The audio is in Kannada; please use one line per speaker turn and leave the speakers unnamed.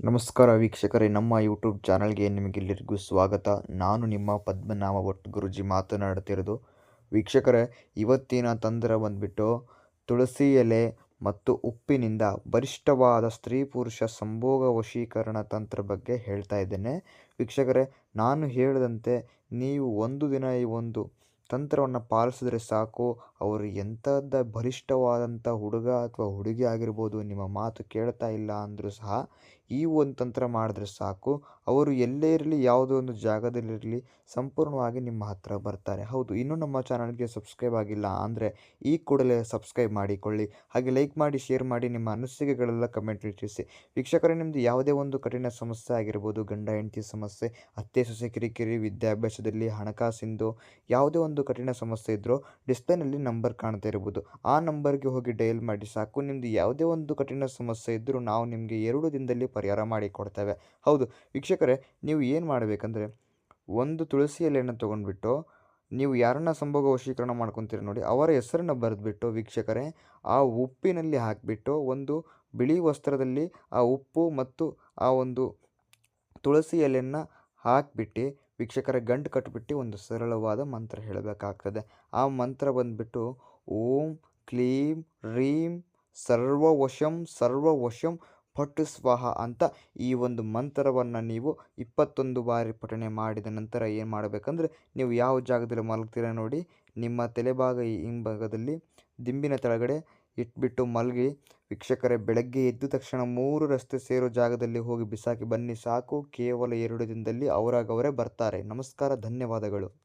ನಮಸ್ಕಾರ ವೀಕ್ಷಕರೇ, ನಮ್ಮ ಯೂಟ್ಯೂಬ್ ಚಾನಲ್ಗೆ ನಿಮಗೆಲ್ಲರಿಗೂ ಸ್ವಾಗತ. ನಾನು ನಿಮ್ಮ ಪದ್ಮನಾಮ ಭಟ್ ಗುರುಜಿ ಮಾತನಾಡ್ತಿರೋದು. ವೀಕ್ಷಕರೇ, ಇವತ್ತಿನ ತಂತ್ರ ಬಂದ್ಬಿಟ್ಟು ತುಳಸಿ ಎಲೆ ಮತ್ತು ಉಪ್ಪಿನಿಂದ ಬರಿಷ್ಠವಾದ ಸ್ತ್ರೀ ಪುರುಷ ಸಂಭೋಗ ವಶೀಕರಣ ತಂತ್ರ ಬಗ್ಗೆ ಹೇಳ್ತಾ ಇದ್ದೇನೆ. ವೀಕ್ಷಕರೇ, ನಾನು ಹೇಳಿದಂತೆ ನೀವು ಒಂದು ದಿನ ಈ ಒಂದು ತಂತ್ರವನ್ನು ಪಾಲಿಸಿದ್ರೆ ಸಾಕು, ಅವರು ಎಂಥದ್ದ ಬಲಿಷ್ಠವಾದಂಥ ಹುಡುಗ ಅಥವಾ ಹುಡುಗಿ ಆಗಿರ್ಬೋದು, ನಿಮ್ಮ ಮಾತು ಕೇಳ್ತಾ ಇಲ್ಲ ಅಂದರೂ ಸಹ, ಈ ಒಂದು ತಂತ್ರ ಮಾಡಿದ್ರೆ ಸಾಕು. ಅವರು ಎಲ್ಲೇ ಇರಲಿ, ಯಾವುದೋ ಒಂದು ಜಾಗದಲ್ಲಿರಲಿ ಸಂಪೂರ್ಣವಾಗಿ ನಿಮ್ಮ ಹತ್ರ ಬರ್ತಾರೆ. ಹೌದು, ಇನ್ನೂ ನಮ್ಮ ಚಾನಲ್ಗೆ ಸಬ್ಸ್ಕ್ರೈಬ್ ಆಗಿಲ್ಲ ಅಂದರೆ ಈ ಕೂಡಲೇ ಸಬ್ಸ್ಕ್ರೈಬ್ ಮಾಡಿಕೊಳ್ಳಿ. ಹಾಗೆ ಲೈಕ್ ಮಾಡಿ, ಶೇರ್ ಮಾಡಿ, ನಿಮ್ಮ ಅನಿಸಿಕೆಗಳೆಲ್ಲ ಕಮೆಂಟ್ ತಿಳಿಸಿ. ವೀಕ್ಷಕರೇ ನಿಮ್ಮದು ಯಾವುದೇ ಒಂದು ಕಠಿಣ ಸಮಸ್ಯೆ ಆಗಿರ್ಬೋದು, ಗಂಡ, ಹೆಂಡತಿ ಸಮಸ್ಯೆ, ಅತ್ತೆ, ಸೊಸೆ, ಕಿರಿಕಿರಿ, ವಿದ್ಯಾಭ್ಯಾಸದಲ್ಲಿ ಹಣಕಾಸಿಂದು, ಯಾವುದೇ ಒಂದು ಕಠಿಣ ಸಮಸ್ಯೆ ಇದ್ದರೂ ಡಿಸ್ಪ್ಲೇನಲ್ಲಿ ನಂಬರ್ ಕಾಣ್ತಾ ಇರ್ಬೋದು. ಆ ನಂಬರ್ಗೆ ಹೋಗಿ ಡಯಲ್ ಮಾಡಿ ಸಾಕು. ನಿಮ್ಮದು ಯಾವುದೇ ಒಂದು ಕಠಿಣ ಸಮಸ್ಯೆ ಇದ್ದರೂ ನಾವು ನಿಮಗೆ ಎರಡು ದಿನದಲ್ಲಿ ಪರಿಹಾರ ಮಾಡಿಕೊಡ್ತೇವೆ ಹೌದು, ವೀಕ್ಷಕರೇ, ನೀವು ಏನು ಮಾಡಬೇಕಂದ್ರೆ, ಒಂದು ತುಳಸಿ ಎಲೆಯನ್ನು ತೊಗೊಂಡ್ಬಿಟ್ಟು ನೀವು ಯಾರನ್ನ ಸಂಭೋಗ ವಶೀಕರಣ ಮಾಡ್ಕೊತೀರಿ ನೋಡಿ, ಅವರ ಹೆಸರನ್ನು ಬರೆದ್ಬಿಟ್ಟು ವೀಕ್ಷಕರೇ, ಆ ಉಪ್ಪಿನಲ್ಲಿ ಹಾಕಿಬಿಟ್ಟು ಒಂದು ಬಿಳಿ ವಸ್ತ್ರದಲ್ಲಿ ಆ ಉಪ್ಪು ಮತ್ತು ಆ ಒಂದು ತುಳಸಿ ಎಲೆಯನ್ನು ಹಾಕಿಬಿಟ್ಟು ವೀಕ್ಷಕರ ಗಂಟು ಕಟ್ಟಿಬಿಟ್ಟು ಒಂದು ಸರಳವಾದ ಮಂತ್ರ ಹೇಳಬೇಕಾಗ್ತದೆ. ಆ ಮಂತ್ರ ಬಂದುಬಿಟ್ಟು ಓಂ ಕ್ಲೀಂ ರೀಂ ಸರ್ವವಶಂ ಸರ್ವವಶಂ ಪಟ್ಟು ಸ್ವಾಹ ಅಂತ ಈ ಒಂದು ಮಂತ್ರವನ್ನು ನೀವು ಇಪ್ಪತ್ತೊಂದು ಬಾರಿ ಪಠಣೆ ಮಾಡಿದ ನಂತರ ಏನು ಮಾಡಬೇಕಂದ್ರೆ ನೀವು ಯಾವ ಜಾಗದಲ್ಲಿ ಮಲಗ್ತೀರ ನೋಡಿ ನಿಮ್ಮ ತಲೆಭಾಗ ಹಿಂಭಾಗದಲ್ಲಿ, ದಿಂಬಿನ ಕೆಳಗಡೆ ಇಟ್ಬಿಟ್ಟು ಮಲಗಿ ವೀಕ್ಷಕರೇ, ಬೆಳಗ್ಗೆ ಎದ್ದ ತಕ್ಷಣ ಮೂರು ರಸ್ತೆ ಸೇರೋ ಜಾಗದಲ್ಲಿ ಹೋಗಿ ಬಿಸಾಕಿ ಬನ್ನಿ ಸಾಕು. ಕೇವಲ ಎರಡು ದಿನದಲ್ಲಿ ಅವರಾಗವರೇ ಬರ್ತಾರೆ. ನಮಸ್ಕಾರ, ಧನ್ಯವಾದಗಳು.